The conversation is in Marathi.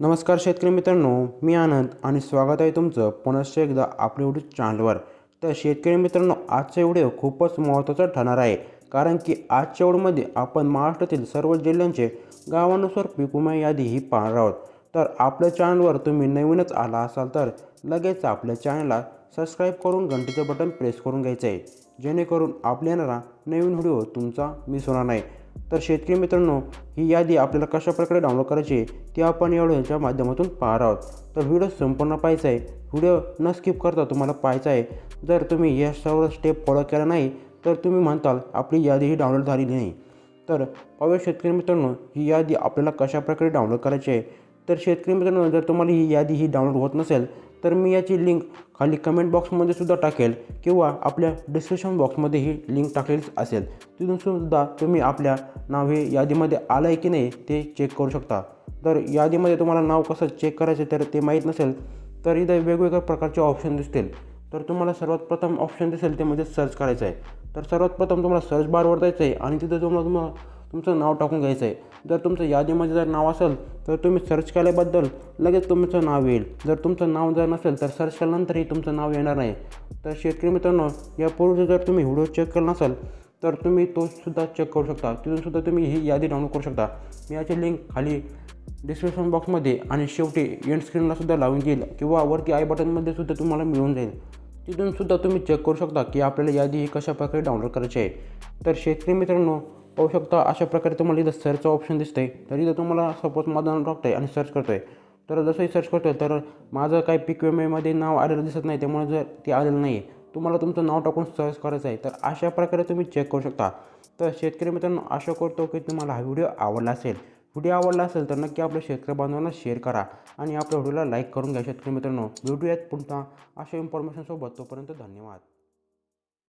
नमस्कार शेतकरी मित्रांनो मी आनंद आणि स्वागत आहे तुमचं पुनश्च एकदा आपल्या यूट्यूब चॅनलवर तर शेतकरी मित्रांनो आजचा व्हिडिओ खूपच महत्त्वाचा ठरणार आहे. कारण की आजच्या व्हिडिओमध्ये आपण महाराष्ट्रातील सर्व जिल्ह्यांचे गावानुसार पीक विमा यादी ही पाहणार आहोत. तर आपल्या चॅनलवर तुम्ही नवीनच आला असाल तर लगेच आपल्या चॅनलला सबस्क्राईब करून घंटेचं बटन प्रेस करून घ्यायचं आहे. जेणेकरून आपल्या येणारा नवीन व्हिडिओ तुमचा मिस होणार नाही. तर शेतकरी मित्रांनो ही यादी आपल्याला कशा प्रकारे डाउनलोड करायची आहे ती आपण या व्हिडिओच्या माध्यमातून पाहणार आहोत. तर व्हिडिओ संपूर्ण पाहायचा आहे. व्हिडिओ न स्किप करता तुम्हाला पाहायचा आहे. जर तुम्ही या सर्व स्टेप फॉलो केला नाही तर तुम्ही म्हणताल आपली यादी ही डाउनलोड झालेली नाही. तर पाहूया शेतकरी मित्रांनो ही यादी आपल्याला कशा प्रकारे डाउनलोड करायची आहे. तर शेतकरी मित्रांनो जर तुम्हाला ही यादी ही डाउनलोड होत नसेल तर मी याची लिंक खाली कमेंट बॉक्समध्ये सुद्धा टाकेल किंवा आपल्या डिस्क्रिप्शन बॉक्समध्ये ही लिंक टाकलेलीच असेल. तिथून सुद्धा तुम्ही आपल्या नाव हे यादीमध्ये आलं आहे की नाही ते चेक करू शकता. तर यादीमध्ये तुम्हाला नाव कसं चेक करायचं तर ते माहीत नसेल तर इथे वेगवेगळ्या प्रकारचे ऑप्शन दिसतील. तर तुम्हाला सर्वात प्रथम ऑप्शन दिसेल ते म्हणजे सर्च करायचं आहे तर सर्वात प्रथम तुम्हाला सर्च बारवर जायचं आहे आणि तिथं तुम्हाला तुम्हाला तुमचं नाव टाकून घ्यायचं आहे. जर तुमचं यादीमध्ये जर नाव असेल तर तुम्ही सर्च केल्याबद्दल लगेच तुमचं नाव येईल. जर तुमचं नाव जर नसेल तर सर्च केल्यानंतरही तुमचं नाव येणार नाही. तर शेतकरी मित्रांनो यापूर्वी जर तुम्ही व्हिडिओ चेक केला नसेल तर तुम्ही तो सुद्धा चेक करू शकता. तिथून सुद्धा तुम्ही ही यादी डाउनलोड करू शकता. मी याची लिंक खाली डिस्क्रिप्शन बॉक्समध्ये आणि शेवटी एंड स्क्रीनलासुद्धा लावून देईल किंवा वरती आय बटनमध्ये सुद्धा तुम्हाला मिळून जाईल. तिथूनसुद्धा तुम्ही चेक करू शकता की आपल्याला यादी ही कशा प्रकारे डाउनलोड करायची आहे. तर शेतकरी मित्रांनो पाहू शकता अशा प्रकारे तुम्हाला इथं सर्च ऑप्शन दिसतंय. तर इथं तुम्हाला सपोज माझं नाव टाकतं आहे आणि सर्च करतो आहे तर जसंही सर्च करतो तर माझं काही पीक विम्यामध्ये नाव आलेलं दिसत नाही त्यामुळे जर ते आलेलं नाही तुम्हाला तुमचं नाव टाकून सर्च करायचं आहे. तर अशा प्रकारे तुम्ही चेक करू शकता. तर शेतकरी मित्रांनो आशा करतो की तुम्हाला हा व्हिडिओ आवडला असेल. व्हिडिओ आवडला असेल तर नक्की आपल्या शेतकरी बांधवांना शेअर करा आणि आपल्या व्हिडिओला लाईक करून घ्या. शेतकरी मित्रांनो भेटूयात पुन्हा अशा इन्फॉर्मेशनसोबत तोपर्यंत धन्यवाद.